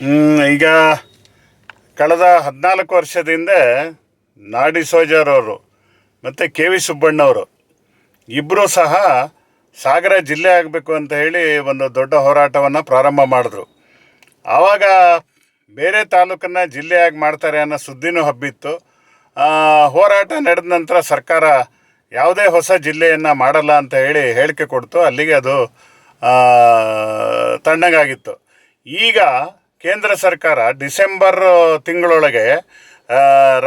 ಈಗ ಕಳೆದ ಹದಿನಾಲ್ಕು ವರ್ಷದಿಂದ ನಾಡಿ ಸೋಜರವರು ಮತ್ತು ಕೆ ವಿ ಸುಬ್ಬಣ್ಣವರು ಇಬ್ಬರೂ ಸಹ ಸಾಗರ ಜಿಲ್ಲೆ ಆಗಬೇಕು ಅಂತ ಹೇಳಿ ಒಂದು ದೊಡ್ಡ ಹೋರಾಟವನ್ನು ಪ್ರಾರಂಭ ಮಾಡಿದ್ರು. ಆವಾಗ ಬೇರೆ ತಾಲೂಕನ್ನು ಜಿಲ್ಲೆಯಾಗಿ ಮಾಡ್ತಾರೆ ಅನ್ನೋ ಸುದ್ದಿನೂ ಹಬ್ಬಿತ್ತು. ಹೋರಾಟ ನಡೆದ ನಂತರ ಸರ್ಕಾರ ಯಾವುದೇ ಹೊಸ ಜಿಲ್ಲೆಯನ್ನು ಮಾಡಲ್ಲ ಅಂತ ಹೇಳಿ ಹೇಳಿಕೆ ಕೊಡ್ತು. ಅಲ್ಲಿಗೆ ಅದು ತಣ್ಣಗಾಗಿತ್ತು. ಈಗ ಕೇಂದ್ರ ಸರ್ಕಾರ ಡಿಸೆಂಬರ್ ತಿಂಗಳೊಳಗೆ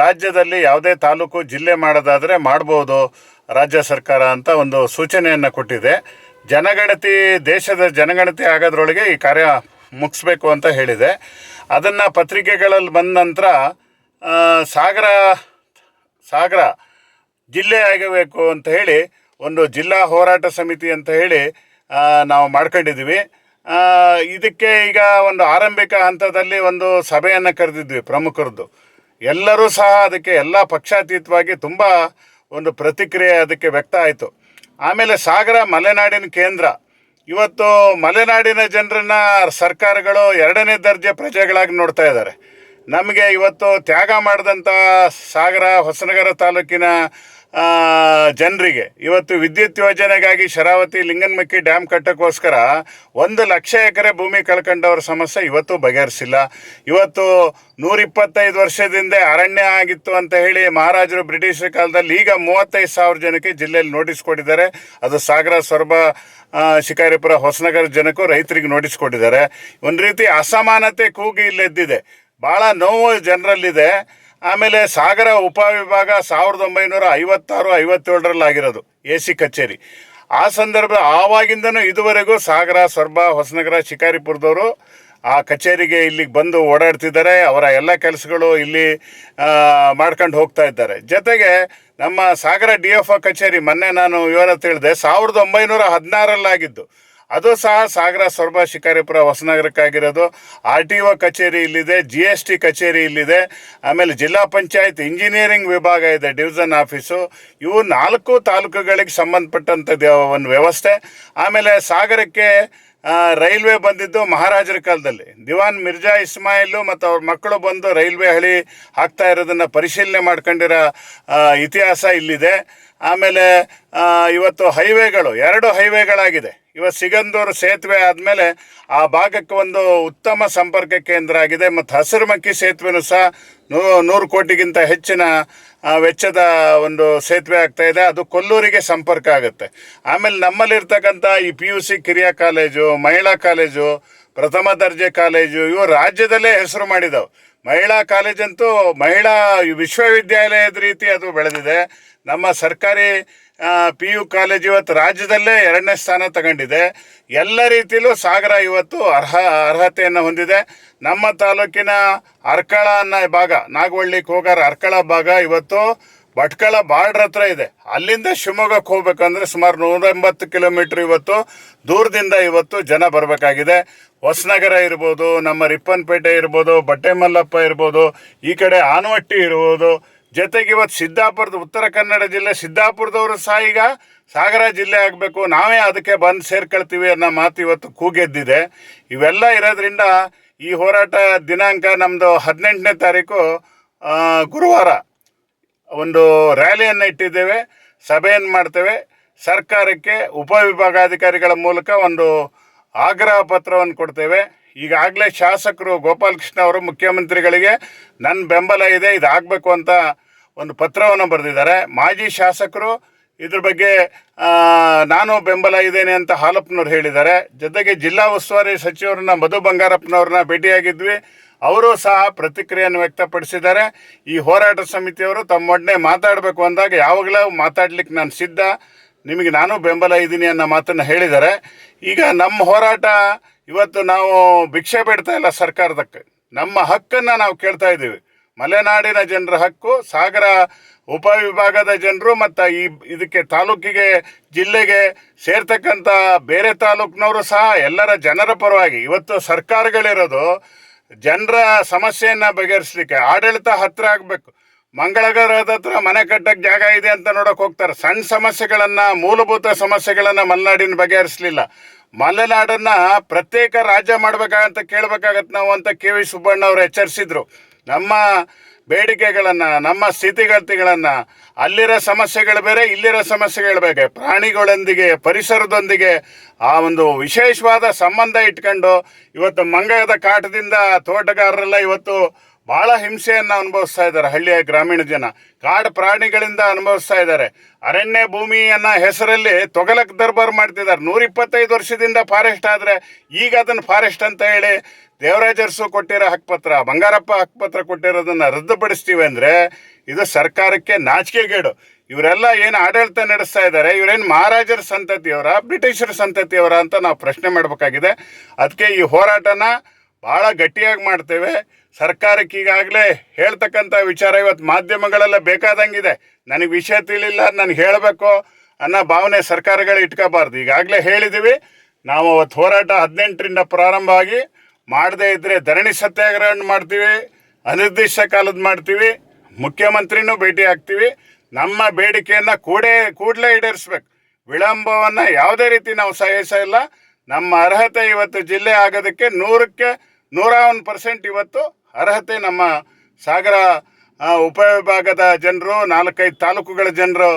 ರಾಜ್ಯದಲ್ಲಿ ಯಾವುದೇ ತಾಲೂಕು ಜಿಲ್ಲೆ ಮಾಡೋದಾದರೆ ಮಾಡ್ಬೋದು ರಾಜ್ಯ ಸರ್ಕಾರ ಅಂತ ಒಂದು ಸೂಚನೆಯನ್ನು ಕೊಟ್ಟಿದೆ. ಜನಗಣತಿ, ದೇಶದ ಜನಗಣತಿ ಆಗೋದ್ರೊಳಗೆ ಈ ಕಾರ್ಯ ಮುಗಿಸ್ಬೇಕು ಅಂತ ಹೇಳಿದೆ. ಅದನ್ನು ಪತ್ರಿಕೆಗಳಲ್ಲಿ ಬಂದ ನಂತರ ಸಾಗರ ಸಾಗರ ಜಿಲ್ಲೆ ಆಗಬೇಕು ಅಂತ ಹೇಳಿ, ಒಂದು ಜಿಲ್ಲಾ ಹೋರಾಟ ಸಮಿತಿ ಅಂತ ಹೇಳಿ ನಾವು ಮಾಡ್ಕೊಂಡಿದ್ದೀವಿ. ಇದಕ್ಕೆ ಈಗ ಒಂದು ಆರಂಭಿಕ ಹಂತದಲ್ಲಿ ಒಂದು ಸಭೆಯನ್ನು ಕರೆದಿದ್ವಿ ಪ್ರಮುಖರದ್ದು. ಎಲ್ಲರೂ ಸಹ ಅದಕ್ಕೆ ಎಲ್ಲ ಪಕ್ಷಾತೀತವಾಗಿ ತುಂಬ ಒಂದು ಪ್ರತಿಕ್ರಿಯೆ ಅದಕ್ಕೆ ವ್ಯಕ್ತ ಆಯಿತು. ಆಮೇಲೆ ಸಾಗರ ಮಲೆನಾಡಿನ ಕೇಂದ್ರ. ಇವತ್ತು ಮಲೆನಾಡಿನ ಜನರನ್ನ ಸರ್ಕಾರಗಳು ಎರಡನೇ ದರ್ಜೆ ಪ್ರಜೆಗಳಾಗಿ ನೋಡ್ತಾ ಇದ್ದಾರೆ. ನಮಗೆ ಇವತ್ತು ತ್ಯಾಗ ಮಾಡಿದಂಥ ಸಾಗರ, ಹೊಸನಗರ ತಾಲೂಕಿನ ಜನರಿಗೆ. ಇವತ್ತು ವಿದ್ಯುತ್ ಯೋಜನೆಗಾಗಿ ಶರಾವತಿ ಲಿಂಗನಮಕ್ಕಿ ಡ್ಯಾಮ್ ಕಟ್ಟೋಕ್ಕೋಸ್ಕರ ಒಂದು ಲಕ್ಷ ಎಕರೆ ಭೂಮಿ ಕಳ್ಕೊಂಡವ್ರ ಸಮಸ್ಯೆ ಇವತ್ತು ಬಗೆಹರಿಸಿಲ್ಲ. ಇವತ್ತು ನೂರಿಪ್ಪತ್ತೈದು ವರ್ಷದಿಂದ ಅರಣ್ಯ ಆಗಿತ್ತು ಅಂತ ಹೇಳಿ ಮಹಾರಾಜರು ಬ್ರಿಟಿಷರ ಕಾಲದಲ್ಲಿ ಈಗ ಮೂವತ್ತೈದು ಸಾವಿರ ಜನಕ್ಕೆ ಜಿಲ್ಲೆಯಲ್ಲಿ ನೋಟಿಸ್ ಕೊಟ್ಟಿದ್ದಾರೆ. ಅದು ಸಾಗರ, ಸೊರಬ ಶಿಕಾರಿಪುರ, ಹೊಸನಗರ ಜನಕ್ಕೂ ರೈತರಿಗೆ ನೋಟಿಸ್ ಕೊಟ್ಟಿದ್ದಾರೆ. ಒಂದು ರೀತಿ ಅಸಮಾನತೆ ಕೂಗಿ ಇಲ್ಲೆದ್ದಿದೆ ಭಾಳ ನೋವು ಜನರಲ್ಲಿದೆ. ಆಮೇಲೆ ಸಾಗರ ಉಪವಿಭಾಗ ಸಾವಿರದ ಒಂಬೈನೂರ ಐವತ್ತಾರು, ಐವತ್ತೇಳರಲ್ಲಿ ಆಗಿರೋದು ಎ ಸಿ ಕಚೇರಿ. ಆ ಸಂದರ್ಭ ಆವಾಗಿಂದನೂ ಇದುವರೆಗೂ ಸಾಗರ ಸೊರಬ ಹೊಸನಗರ, ಶಿಕಾರಿಪುರದವರು ಆ ಕಚೇರಿಗೆ ಇಲ್ಲಿಗೆ ಬಂದು ಓಡಾಡ್ತಿದ್ದಾರೆ. ಅವರ ಎಲ್ಲ ಕೆಲಸಗಳು ಇಲ್ಲಿ ಮಾಡ್ಕೊಂಡು ಹೋಗ್ತಾ ಇದ್ದಾರೆ. ಜೊತೆಗೆ ನಮ್ಮ ಸಾಗರ ಡಿ ಎಫ್ ಒ ಕಚೇರಿ, ಮೊನ್ನೆ ನಾನು ವಿವರ ತಿಳಿದೆ, ಸಾವಿರದ ಒಂಬೈನೂರ ಹದಿನಾರಲ್ಲಾಗಿದ್ದು ಅದು ಸಹ ಸಾಗರ ಸೊರಬ ಶಿಕಾರಿಪುರ ಹೊಸನಗರಕ್ಕಾಗಿರೋದು. ಆರ್ ಟಿ ಒ ಕಚೇರಿ ಇಲ್ಲಿದೆ, ಜಿ ಎಸ್ ಟಿ ಕಚೇರಿ ಇಲ್ಲಿದೆ. ಆಮೇಲೆ ಜಿಲ್ಲಾ ಪಂಚಾಯತ್ ಇಂಜಿನಿಯರಿಂಗ್ ವಿಭಾಗ ಇದೆ ಡಿವಿಷನ್ ಆಫೀಸು. ಇವು ನಾಲ್ಕು ತಾಲೂಕುಗಳಿಗೆ ಸಂಬಂಧಪಟ್ಟಂಥದ್ದು ಒಂದು ವ್ಯವಸ್ಥೆ. ಆಮೇಲೆ ಸಾಗರಕ್ಕೆ ರೈಲ್ವೆ ಬಂದಿದ್ದು ಮಹಾರಾಜರ ಕಾಲದಲ್ಲಿ. ದಿವಾನ್ ಮಿರ್ಜಾ ಇಸ್ಮಾಯಿಲು ಮತ್ತು ಅವ್ರ ಮಕ್ಕಳು ಬಂದು ರೈಲ್ವೆ ಹಳಿ ಹಾಕ್ತಾ ಇರೋದನ್ನು ಪರಿಶೀಲನೆ ಮಾಡ್ಕೊಂಡಿರೋ ಇತಿಹಾಸ ಇಲ್ಲಿದೆ. ಆಮೇಲೆ ಇವತ್ತು ಹೈವೇಗಳು, ಎರಡು ಹೈವೇಗಳಾಗಿದೆ. ಇವತ್ತು ಸಿಗಂದೂರು ಸೇತುವೆ ಆದಮೇಲೆ ಆ ಭಾಗಕ್ಕೆ ಒಂದು ಉತ್ತಮ ಸಂಪರ್ಕ ಕೇಂದ್ರ ಆಗಿದೆ. ಮತ್ತು ಹಸಿರುಮಕ್ಕಿ ಸೇತುವೆನೂ ಸಹ ನೂ, ನೂರು ಕೋಟಿಗಿಂತ ಹೆಚ್ಚಿನ ವೆಚ್ಚದ ಒಂದು ಸೇತುವೆ ಆಗ್ತಾ ಇದೆ. ಅದು ಕೊಲ್ಲೂರಿಗೆ ಸಂಪರ್ಕ ಆಗುತ್ತೆ. ಆಮೇಲೆ ನಮ್ಮಲ್ಲಿರ್ತಕ್ಕಂಥ ಈ ಪಿ ಯು ಸಿ ಕಿರಿಯ ಕಾಲೇಜು, ಮಹಿಳಾ ಕಾಲೇಜು, ಪ್ರಥಮ ದರ್ಜೆ ಕಾಲೇಜು, ಇವು ರಾಜ್ಯದಲ್ಲೇ ಹೆಸರು ಮಾಡಿದವು. ಮಹಿಳಾ ಕಾಲೇಜಂತೂ ಮಹಿಳಾ ವಿಶ್ವವಿದ್ಯಾಲಯದ ರೀತಿ ಅದು ಬೆಳೆದಿದೆ. ನಮ್ಮ ಸರ್ಕಾರಿ ಪಿ ಯು ಕಾಲೇಜ್ ಇವತ್ತು ರಾಜ್ಯದಲ್ಲೇ ಎರಡನೇ ಸ್ಥಾನ ತಗೊಂಡಿದೆ. ಎಲ್ಲ ರೀತಿಯಲ್ಲೂ ಸಾಗರ ಇವತ್ತು ಅರ್ಹ, ಅರ್ಹತೆಯನ್ನು ಹೊಂದಿದೆ. ನಮ್ಮ ತಾಲೂಕಿನ ಅರ್ಕಳ ಅನ್ನೋ ಭಾಗ, ನಾಗವಳ್ಳಿ, ಕೋಗಾರ, ಅರ್ಕಳ ಭಾಗ ಇವತ್ತು ಭಟ್ಕಳ ಬಾರ್ಡ್ರ್ ಹತ್ರ ಇದೆ. ಅಲ್ಲಿಂದ ಶಿವಮೊಗ್ಗಕ್ಕೆ ಹೋಗ್ಬೇಕಂದ್ರೆ ಸುಮಾರು ನೂರ ಎಂಬತ್ತು ಕಿಲೋಮೀಟ್ರ್ ಇವತ್ತು, ದೂರದಿಂದ ಇವತ್ತು ಜನ ಬರಬೇಕಾಗಿದೆ. ಹೊಸನಗರ ಇರ್ಬೋದು, ನಮ್ಮ ರಿಪ್ಪನ್ಪೇಟೆ ಇರ್ಬೋದು ಬಟ್ಟೆ ಮಲ್ಲಪ್ಪ ಇರ್ಬೋದು, ಈ ಕಡೆ ಆನವಟ್ಟಿ ಇರ್ಬೋದು. ಜೊತೆಗೆ ಇವತ್ತು ಸಿದ್ದಾಪುರದ ಉತ್ತರ ಕನ್ನಡ ಜಿಲ್ಲೆ, ಸಿದ್ದಾಪುರದವರು ಸಹ ಈಗ ಸಾಗರ ಜಿಲ್ಲೆ ಆಗಬೇಕು. ನಾವೇ ಅದಕ್ಕೆ ಬಂದು ಸೇರ್ಕೊಳ್ತೀವಿ ಅನ್ನೋ ಮಾತು ಇವತ್ತು ಕೂಗೆದ್ದಿದೆ. ಇವೆಲ್ಲ ಇರೋದ್ರಿಂದ ಈ ಹೋರಾಟ ದಿನಾಂಕ ನಮ್ಮದು ಹದಿನೆಂಟನೇ ತಾರೀಕು ಗುರುವಾರ. ಒಂದು ರ್ಯಾಲಿಯನ್ನು ಇಟ್ಟಿದ್ದೇವೆ. ಸಭೆಯನ್ನು ಮಾಡ್ತೇವೆ. ಸರ್ಕಾರಕ್ಕೆ ಉಪವಿಭಾಗಾಧಿಕಾರಿಗಳ ಮೂಲಕ ಒಂದು ಆಗ್ರಹ ಪತ್ರವನ್ನು ಕೊಡ್ತೇವೆ. ಈಗಾಗಲೇ ಶಾಸಕರು ಗೋಪಾಲಕೃಷ್ಣ ಅವರು, ಮುಖ್ಯಮಂತ್ರಿಗಳಿಗೆ ನನ್ನ ಬೆಂಬಲ ಇದೆ, ಇದಾಗಬೇಕು ಅಂತ ಒಂದು ಪತ್ರವನ್ನು ಬರೆದಿದ್ದಾರೆ. ಮಾಜಿ ಶಾಸಕರು ಇದ್ರ ಬಗ್ಗೆ ನಾನು ಬೆಂಬಲ ಇದ್ದೇನೆ ಅಂತ ಹಾಲಪ್ಪನವ್ರು ಹೇಳಿದ್ದಾರೆ. ಜೊತೆಗೆ ಜಿಲ್ಲಾ ಉಸ್ತುವಾರಿ ಸಚಿವರನ್ನ ಮಧು ಬಂಗಾರಪ್ಪನವ್ರನ್ನ ಭೇಟಿಯಾಗಿದ್ವಿ. ಅವರು ಸಹ ಪ್ರತಿಕ್ರಿಯೆಯನ್ನು ವ್ಯಕ್ತಪಡಿಸಿದ್ದಾರೆ. ಈ ಹೋರಾಟ ಸಮಿತಿಯವರು ತಮ್ಮೊಡನೆ ಮಾತಾಡಬೇಕು ಅಂದಾಗ ಯಾವಾಗಲೂ ಮಾತಾಡ್ಲಿಕ್ಕೆ ನಾನು ಸಿದ್ಧ. ನಿಮಗೆ ನಾನು ಬೆಂಬಲ ಇದ್ದೀನಿ ಅನ್ನೋ ಮಾತನ್ನು ಹೇಳಿದ್ದಾರೆ. ಈಗ ನಮ್ಮ ಹೋರಾಟ ಇವತ್ತು ನಾವು ಭಿಕ್ಷೆ ಬಿಡ್ತಾ ಇಲ್ಲ ಸರ್ಕಾರದಕ್ಕೆ. ನಮ್ಮ ಹಕ್ಕನ್ನು ನಾವು ಕೇಳ್ತಾ ಇದ್ದೀವಿ. ಮಲೆನಾಡಿನ ಜನರ ಹಕ್ಕು, ಸಾಗರ ಉಪವಿಭಾಗದ ಜನರು ಮತ್ತು ಈ ಇದಕ್ಕೆ ತಾಲೂಕಿಗೆ, ಜಿಲ್ಲೆಗೆ ಸೇರ್ತಕ್ಕಂಥ ಬೇರೆ ತಾಲೂಕಿನವರು ಸಹ ಎಲ್ಲರ ಜನರ ಪರವಾಗಿ ಇವತ್ತು ಸರ್ಕಾರಗಳಿರೋದು ಜನರ ಸಮಸ್ಯೆಯನ್ನು ಬಗೆಹರಿಸ್ಲಿಕ್ಕೆ, ಆಡಳಿತ ಹತ್ತಿರ ಆಗಬೇಕು. ಮಂಗಳಗರದ ಹತ್ರ ಮನೆ ಕಟ್ಟಕ್ಕೆ ಜಾಗ ಇದೆ ಅಂತ ನೋಡಕ್ ಹೋಗ್ತಾರೆ. ಸಣ್ಣ ಸಮಸ್ಯೆಗಳನ್ನು, ಮೂಲಭೂತ ಸಮಸ್ಯೆಗಳನ್ನು ಮಲೆನಾಡಿನ ಬಗೆಹರಿಸ್ಲಿಲ್ಲ. ಮಲೆನಾಡನ್ನ ಪ್ರತ್ಯೇಕ ರಾಜ್ಯ ಮಾಡ್ಬೇಕಾಗಂತ ಕೇಳ್ಬೇಕಾಗತ್ತೆ ನಾವು ಅಂತ ಕೆ ವಿ ಸುಬ್ಬಣ್ಣ ಅವರು ಎಚ್ಚರಿಸಿದ್ರು. ನಮ್ಮ ಬೇಡಿಕೆಗಳನ್ನು, ನಮ್ಮ ಸ್ಥಿತಿಗತಿಗಳನ್ನು, ಅಲ್ಲಿರೋ ಸಮಸ್ಯೆಗಳು ಬೇರೆ, ಇಲ್ಲಿರೋ ಸಮಸ್ಯೆಗಳು ಬೇರೆ, ಪ್ರಾಣಿಗಳೊಂದಿಗೆ, ಪರಿಸರದೊಂದಿಗೆ ಆ ಒಂದು ವಿಶೇಷವಾದ ಸಂಬಂಧ ಇಟ್ಕೊಂಡು ಇವತ್ತು ಮಂಗದ ಕಾಟದಿಂದ ತೋಟಗಾರರೆಲ್ಲ ಇವತ್ತು ಬಹಳ ಹಿಂಸೆಯನ್ನು ಅನುಭವಿಸ್ತಾ ಇದ್ದಾರೆ ಹಳ್ಳಿಯ ಗ್ರಾಮೀಣ ಜನ. ಕಾಡು ಪ್ರಾಣಿಗಳಿಂದ ಅನುಭವಿಸ್ತಾ ಇದ್ದಾರೆ. ಅರಣ್ಯ ಭೂಮಿಯನ್ನ ಹೆಸರಲ್ಲಿ ತೊಗಲಕ್ ದರ್ಬಾರ್ ಮಾಡ್ತಿದ್ದಾರೆ. ನೂರ ಇಪ್ಪತ್ತೈದು ವರ್ಷದಿಂದ ಫಾರೆಸ್ಟ್ ಆದರೆ ಈಗ ಅದನ್ನು ಫಾರೆಸ್ಟ್ ಅಂತ ಹೇಳಿ ದೇವರಾಜರ್ಸು ಕೊಟ್ಟಿರೋ ಹಕ್ಕುಪತ್ರ ಬಂಗಾರಪ್ಪ ಹಕ್ಕುಪತ್ರ ಕೊಟ್ಟಿರೋದನ್ನ ರದ್ದುಪಡಿಸ್ತೀವಿ ಅಂದರೆ ಇದು ಸರ್ಕಾರಕ್ಕೆ ನಾಚಿಕೆಗೇಡು ಇವರೆಲ್ಲ ಏನು ಆಡಳಿತ ನಡೆಸ್ತಾ ಇದ್ದಾರೆ, ಇವರೇನು ಮಹಾರಾಜರ ಸಂತತಿಯವರ, ಬ್ರಿಟಿಷರ ಸಂತತಿಯವರ ಅಂತ ನಾವು ಪ್ರಶ್ನೆ ಮಾಡಬೇಕಾಗಿದೆ. ಅದಕ್ಕೆ ಈ ಹೋರಾಟನ ಭಾಳ ಗಟ್ಟಿಯಾಗಿ ಮಾಡ್ತೇವೆ. ಸರ್ಕಾರಕ್ಕೆ ಈಗಾಗಲೇ ಹೇಳ್ತಕ್ಕಂಥ ವಿಚಾರ ಇವತ್ತು ಮಾಧ್ಯಮಗಳೆಲ್ಲ ಬೇಕಾದಂಗಿದೆ. ನನಗೆ ವಿಷಯ ತಿಳಿಲ್ಲ ನಾನು ಹೇಳಬೇಕು ಅನ್ನೋ ಭಾವನೆ ಸರ್ಕಾರಗಳು ಇಟ್ಕೋಬಾರ್ದು. ಈಗಾಗಲೇ ಹೇಳಿದ್ದೀವಿ, ನಾವು ಅವತ್ತು ಹೋರಾಟ ಹದಿನೆಂಟರಿಂದ ಪ್ರಾರಂಭ ಆಗಿ ಮಾಡದೇ ಇದ್ದರೆ ಧರಣಿ ಸತ್ಯಾಗ್ರಹವನ್ನು ಮಾಡ್ತೀವಿ, ಅನಿರ್ದಿಷ್ಟ ಕಾಲದ ಮಾಡ್ತೀವಿ, ಮುಖ್ಯಮಂತ್ರಿನೂ ಭೇಟಿ ಆಗ್ತೀವಿ. ನಮ್ಮ ಬೇಡಿಕೆಯನ್ನು ಕೂಡೇ ಕೂಡಲೇ ಈಡೇರಿಸ್ಬೇಕು. ವಿಳಂಬವನ್ನು ಯಾವುದೇ ರೀತಿ ನಾವು ಸಹಿಸಲ್ಲ ನಮ್ಮ ಅರ್ಹತೆ ಇವತ್ತು ಜಿಲ್ಲೆ ಆಗೋದಕ್ಕೆ ನೂರಕ್ಕೆ ನೂರ ಒಂದು ಪರ್ಸೆಂಟ್ ಇವತ್ತು. ಅರ್ಹತೆ ನಮ್ಮ ಸಾಗರ ಉಪವಿಭಾಗದ ಜನರು, ನಾಲ್ಕೈದು ತಾಲೂಕುಗಳ ಜನರು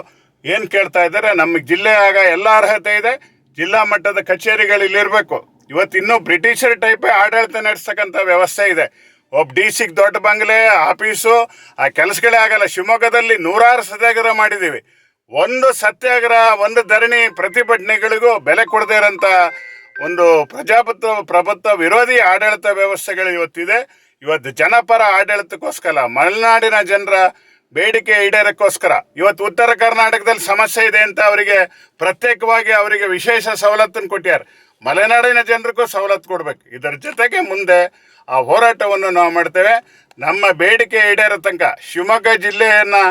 ಏನು ಕೇಳ್ತಾ ಇದ್ದಾರೆ, ನಮ್ಮ ಜಿಲ್ಲೆ ಆಗ ಎಲ್ಲ ಅರ್ಹತೆ ಇದೆ. ಜಿಲ್ಲಾ ಮಟ್ಟದ ಕಚೇರಿಗಳು ಇಲ್ಲಿರಬೇಕು ಇವತ್ತು ಇನ್ನೂ ಬ್ರಿಟಿಷರ್ ಟೈಪೇ ಆಡಳಿತ ನಡೆಸ್ತಕ್ಕಂಥ ವ್ಯವಸ್ಥೆ ಇದೆ. ಒಬ್ಬ ಡಿ ಸಿ ದೊಡ್ಡ ಬಂಗ್ಲೆ, ಆಫೀಸು, ಆ ಕೆಲಸಗಳೇ ಆಗಲ್ಲ. ಶಿವಮೊಗ್ಗದಲ್ಲಿ ನೂರಾರು ಸತ್ಯಾಗ್ರಹ ಮಾಡಿದ್ದೀವಿ. ಒಂದು ಸತ್ಯಾಗ್ರಹ, ಒಂದು ಧರಣಿ ಪ್ರತಿಭಟನೆಗಳಿಗೂ ಬೆಲೆ ಕೊಡದೇ ಇರೋಂಥ ಒಂದು ಪ್ರಜಾಪ್ರಭುತ್ವ ಪ್ರಭುತ್ವ ವಿರೋಧಿ ಆಡಳಿತ ವ್ಯವಸ್ಥೆಗಳು ಇವತ್ತಿದೆ. ಇವತ್ತು ಜನಪರ ಆಡಳಿತಕ್ಕೋಸ್ಕರ, ಮಲೆನಾಡಿನ ಜನರ ಬೇಡಿಕೆ ಈಡೇರಕ್ಕೋಸ್ಕರ, ಇವತ್ತು ಉತ್ತರ ಕರ್ನಾಟಕದಲ್ಲಿ ಸಮಸ್ಯೆ ಇದೆ ಅಂತ ಅವರಿಗೆ ಪ್ರತ್ಯೇಕವಾಗಿ ಅವರಿಗೆ ವಿಶೇಷ ಸವಲತ್ತನ್ನು ಕೊಟ್ಟಾರೆ ಮಲೆನಾಡಿನ ಜನರಿಗೂ ಸವಲತ್ತು ಕೊಡಬೇಕು. ಇದರ ಜೊತೆಗೆ ಮುಂದೆ ಆ ಹೋರಾಟವನ್ನು ನಾವು ಮಾಡ್ತೇವೆ. ನಮ್ಮ ಬೇಡಿಕೆ ಈಡೇರೋ ತನಕ ಶಿವಮೊಗ್ಗ ಜಿಲ್ಲೆಯನ್ನು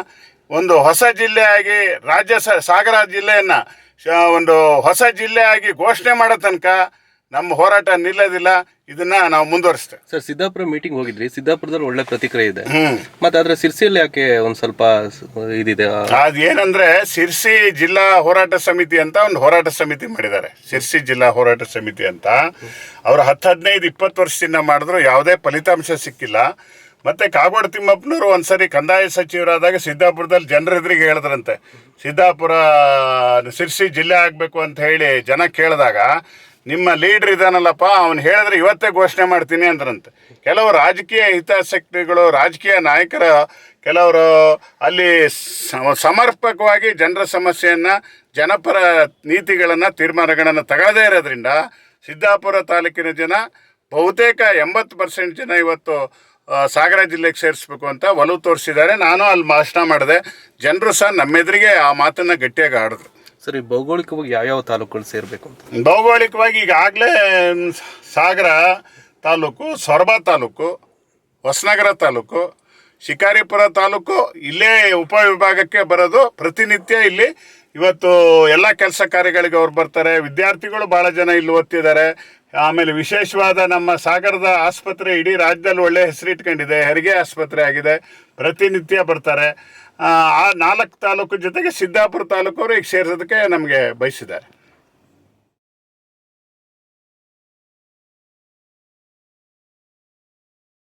ಒಂದು ಹೊಸ ಜಿಲ್ಲೆಯಾಗಿ, ರಾಜ್ಯ ಸಾಗರ ಜಿಲ್ಲೆಯನ್ನು ಒಂದು ಹೊಸ ಜಿಲ್ಲೆಯಾಗಿ ಘೋಷಣೆ ಮಾಡೋ ತನಕ ನಮ್ಮ ಹೋರಾಟ ನಿಲ್ಲೋದಿಲ್ಲ. ಇದನ್ನ ನಾವು ಮುಂದುವರಿಸ್ತೇವೆ. ಸರ್ ಸಿದ್ದಾಪುರ ಮೀಟಿಂಗ್ ಹೋಗಿದ್ರಿ. ಸಿದ್ದಾಪುರದಲ್ಲಿ ಒಳ್ಳೆ ಪ್ರತಿಕ್ರಿಯೆ ಇದೆ. ಮತ್ತೆ ಅದ್ರ ಸಿರ್ಸಿಯಲ್ಲಿ ಯಾಕೆ ಒಂದ್ ಸ್ವಲ್ಪ ಇದಿದೆ? ಅದು ಅದೇನಂದ್ರೆ ಸಿರ್ಸಿ ಜಿಲ್ಲಾ ಹೋರಾಟ ಸಮಿತಿ ಅಂತ ಒಂದು ಹೋರಾಟ ಸಮಿತಿ ಮಾಡಿದ್ದಾರೆ. ಸಿರ್ಸಿ ಜಿಲ್ಲಾ ಹೋರಾಟ ಸಮಿತಿ ಅಂತ. ಅವ್ರ ಹತ್ತು ಹದಿನೈದು ಇಪ್ಪತ್ತು ವರ್ಷದಿಂದ ಮಾಡಿದ್ರು. ಯಾವುದೇ ಫಲಿತಾಂಶ ಸಿಕ್ಕಿಲ್ಲ. ಮತ್ತೆ ಕಾಗೋಡು ತಿಮ್ಮಪ್ಪನವರು ಒಂದ್ಸರಿ ಕಂದಾಯ ಸಚಿವರಾದಾಗ ಸಿದ್ದಾಪುರದಲ್ಲಿ ಜನರ ಎದುರಿಗೆ ಹೇಳಿದ್ರಂತೆ. ಸಿದ್ದಾಪುರ, ಸಿರ್ಸಿ ಜಿಲ್ಲೆ ಆಗಬೇಕು ಅಂತ ಹೇಳಿ ಜನ ಕೇಳಿದಾಗ, ನಿಮ್ಮ ಲೀಡ್ರ್ ಇದಾನಲ್ಲಪ್ಪ, ಅವನು ಹೇಳಿದ್ರೆ ಇವತ್ತೇ ಘೋಷಣೆ ಮಾಡ್ತೀನಿ ಅಂದ್ರಂತೆ. ಕೆಲವು ರಾಜಕೀಯ ಹಿತಾಸಕ್ತಿಗಳು, ರಾಜಕೀಯ ನಾಯಕರ, ಕೆಲವರು ಅಲ್ಲಿ ಸಮರ್ಪಕವಾಗಿ ಜನರ ಸಮಸ್ಯೆಯನ್ನು, ಜನಪರ ನೀತಿಗಳನ್ನು, ತೀರ್ಮಾನಗಳನ್ನು ತಗೊಳ್ಳದೇ ಇರೋದ್ರಿಂದ ಸಿದ್ದಾಪುರ ತಾಲೂಕಿನ ಜನ ಬಹುತೇಕ ಎಂಬತ್ತು ಪರ್ಸೆಂಟ್ ಜನ ಇವತ್ತು ಸಾಗರ ಜಿಲ್ಲೆಗೆ ಸೇರಿಸ್ಬೇಕು ಅಂತ ಒಲವು ತೋರಿಸಿದ್ದಾರೆ. ನಾನು ಅಲ್ಲಿ ಭಾಷಣ ಮಾಡಿದೆ. ಜನರು ಸಹ ನಮ್ಮೆದುರಿಗೆ ಆ ಮಾತನ್ನು ಗಟ್ಟಿಯಾಗಿ ಆಡಿದ್ರು. ಸರಿ ಭೌಗೋಳಿಕವಾಗಿ ಯಾವ್ಯಾವ ತಾಲೂಕುಗಳು ಸೇರಬೇಕು ಅಂತ? ಭೌಗೋಳಿಕವಾಗಿ ಈಗಾಗಲೇ ಸಾಗರ ತಾಲೂಕು ಸೊರಬ ತಾಲೂಕು ಹೊಸನಗರ ತಾಲೂಕು ಶಿಕಾರಿಪುರ ತಾಲೂಕು ಇಲ್ಲೇ ಉಪವಿಭಾಗಕ್ಕೆ ಬರೋದು ಪ್ರತಿನಿತ್ಯ ಇಲ್ಲಿ. ಇವತ್ತು ಎಲ್ಲ ಕೆಲಸ ಕಾರ್ಯಗಳಿಗೆ ಅವ್ರು ಬರ್ತಾರೆ. ವಿದ್ಯಾರ್ಥಿಗಳು ಭಾಳ ಜನ ಇಲ್ಲಿ ಓದ್ತಿದ್ದಾರೆ. ಆಮೇಲೆ ವಿಶೇಷವಾದ ನಮ್ಮ ಸಾಗರದ ಆಸ್ಪತ್ರೆ ಇಡೀ ರಾಜ್ಯದಲ್ಲಿ ಒಳ್ಳೆ ಹೆಸರಿಟ್ಕೊಂಡಿದೆ, ಹೆರಿಗೆ ಆಸ್ಪತ್ರೆ ಆಗಿದೆ, ಪ್ರತಿನಿತ್ಯ ಬರ್ತಾರೆ. ಆ ನಾಲ್ಕು ತಾಲೂಕು ಜೊತೆಗೆ ಸಿದ್ದಾಪುರ ತಾಲೂಕು ಈಗ ಸೇರಿಸೋದಕ್ಕೆ ನಮಗೆ ಬಯಸಿದ್ದಾರೆ.